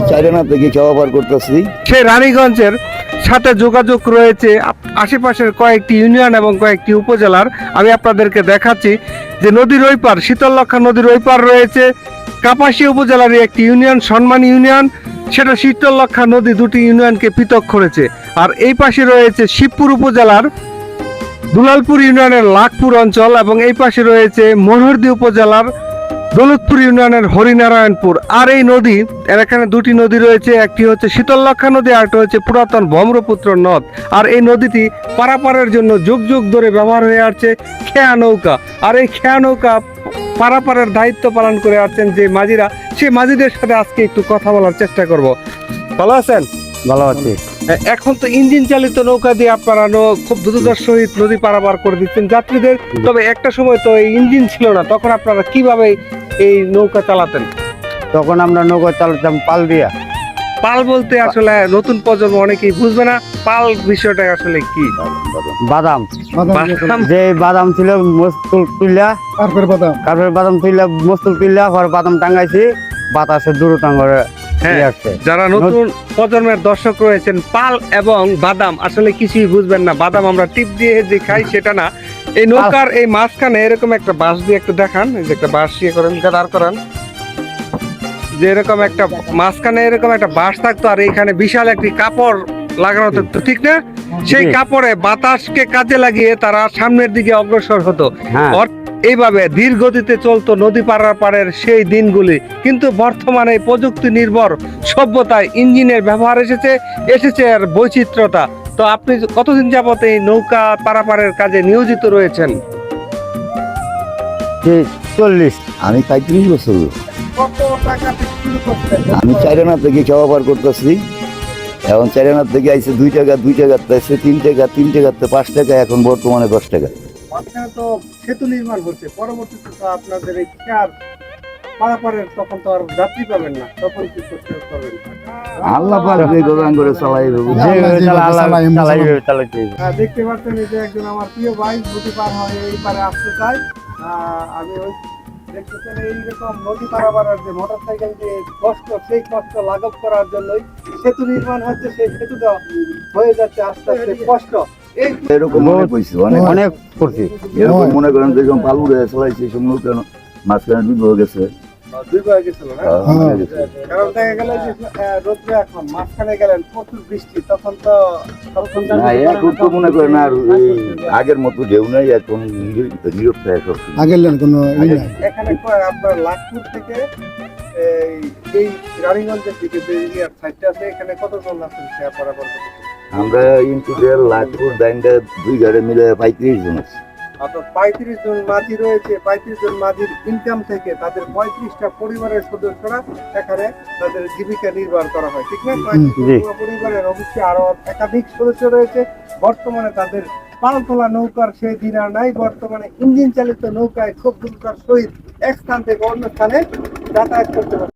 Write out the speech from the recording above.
আমি থেকে খাওয়া করতেছি। সেই রানীগঞ্জের সাথে যোগাযোগ রয়েছে আশেপাশের কয়েকটি ইউনিয়ন এবং কয়েকটি উপজেলার। আমি আপনাদেরকে দেখাচ্ছি যে নদীর ওই পার শীতললক্ষা নদীর ওই পার রয়েছে। কাপাসিয়া উপজেলার একটি ইউনিয়ন সম্মান ইউনিয়ন। সেটা শীতললক্ষা নদী দুটি ইউনিয়নকে পৃথক করেছে। আর এই পাশে রয়েছে শিবপুর উপজেলার দুলালপুর ইউনিয়নের লাখপুর অঞ্চল এবং এই পাশে রয়েছে মনোহরদী উপজেলার দৌলতপুর ইউনিয়নের হরিনারায়ণপুর। আর এই নদী এখানে দুটি নদী রয়েছে একটি হচ্ছে শীতললক্ষা নদী আর একটা হচ্ছে পুরাতন ব্রহ্মপুত্র নদ। আর এই নদীটি পারাপারের জন্য যুগ যুগ ধরে ব্যবহার হয়ে আসছে খেয়া নৌকা। আর এই খেয়া নৌকা পারাপারের দায়িত্ব পালন করে আসছেন যে মাঝিরা সেই মাঝিদের সাথে আজকে একটু কথা বলার চেষ্টা করব। ভালো আছেন? ভালো আছি। এখন তো ইঞ্জিন চালিত নৌকা দিয়ে আপনারা খুব দ্রুততার সহিত নদী পারাপার করে দিচ্ছেন যাত্রীদের। তবে একটা সময় তো এই ইঞ্জিন ছিল না তখন আপনারা কীভাবে এই নৌকা চালাতেন? তখন আমরা নৌকা চালাতাম পাল দিয়া। পাল বলতে আসলে নতুন প্রজন্ম অনেকেই বুঝবে না পাল বিষয়টা আসলে কি? বাদাম। বাদাম? যে বাদাম ছিল মস্তুল তুইলা তারপরে বাদাম। কারপরে বাদাম তুইলা মস্তুল তুইলা পরে বাদাম টাঙ্গাইছি বাতাসে দূরতাম করে হ্যাঁ যারা নতুন প্রজন্মের দর্শক রয়েছেন পাল এবং বাদাম আসলে কিছুই বুঝবেন না। বাদাম আমরা টিপ দিয়ে যে খাই সেটা না। এই নৌকার এই মাঝখানে এরকম একটা বাঁশ দিয়ে একটু দেখান এই যে একটা বাঁশ দিয়ে করেন দাঁড় করান। যে এরকম একটা মাঝখানে এরকম একটা বাঁশ থাকতো আর এইখানে বিশাল একটি কাপড় লাগানো থাকতো ঠিক না? সেই কাপড়ে বাতাসকে কাজে লাগিয়ে তারা সামনের দিকে অগ্রসর হতো। হ্যাঁ। এইভাবে ধীর গতিতে চলতো নদী পাড়ার পাড়ের সেই দিনগুলি। কিন্তু বর্তমানে প্রযুক্তি নির্ভর সভ্যতায় ইঞ্জিনের ব্যবহার এসেছে এসেছে আর বৈচিত্র্যতা। তো আপনি কতদিন যাবত এই নৌকা পারাপারের কাজে নিয়োজিত রয়েছেন? চল্লিশ। আমি পঁয়ত্রিশ বছর। টাকা আমি চাইরানা থেকে খাওয়া করতেছি। এখন চাইরানা থেকে আইসে দুই টাকা দুই টাকাতে আইসে তিন টাকা তিন টাকাতে পাঁচ টাকা এখন বর্তমানে দশ টাকা। তো সেতু নির্মাণ হচ্ছে পরবর্তীতে তো আপনাদের এই পারাপারের তখন তো আর যাত্রী পাবেন না তখন আল্লাহ পাক যে গোদান করে যে দেখতে পাচ্ছেন এই যে একজন আমার প্রিয় ভাই নদী পার হয়ে এই পারে আসতে চাই আমি ওই দেখতেছেন এইরকম নদী পারাপারের যে মোটর সাইকেল যে কষ্ট সেই কষ্ট লাঘব করার জন্যই সেতু নির্মাণ হচ্ছে সেই সেতুটা হয়ে যাচ্ছে আস্তে আস্তে কষ্ট। এরকম মনে অনেক অনেক করছি। এরকম মনে করেন যেরকম পালুরে চালাইছে সব নৌকা মাঝখানে ডুবে হয়ে গেছে। দুই হয়ে। কারণ দেখা গেল যে রোদ্রে এখন মাঝখানে গেলেন প্রচুর বৃষ্টি তখন তো তখন তো- না এখন তো মনে করেন আর এই আগের মতো ঢেউ নাই এখন নিরক্ষা সব আগের লেন কোনো এখানে আপনার লাখপুর থেকে এই রানীগঞ্জের দিকে সাইডটা আছে এখানে কতজন আছেন শেয়ার আমরা ইন্টু দেড় লাখপুর ডাইনটা দুই গাড়ি মিলে পঁয়ত্রিশ জন আছে। অর্থাৎ পঁয়ত্রিশ জন মাঝি রয়েছে পঁয়ত্রিশ জন মাঝির ইনকাম থেকে তাদের পঁয়ত্রিশটা পরিবারের সদস্যরা এখানে তাদের জীবিকা নির্বাহ করা হয় ঠিক না? পঁয়ত্রিশ পরিবারের অবশ্যই আরও একাধিক সদস্য রয়েছে। বর্তমানে তাদের পালতোলা নৌকার সেই দিন আর নাই বর্তমানে ইঞ্জিন চালিত নৌকায় খুব দ্রুতার সহিত এক স্থান থেকে অন্য স্থানে যাতায়াত করতে পারে।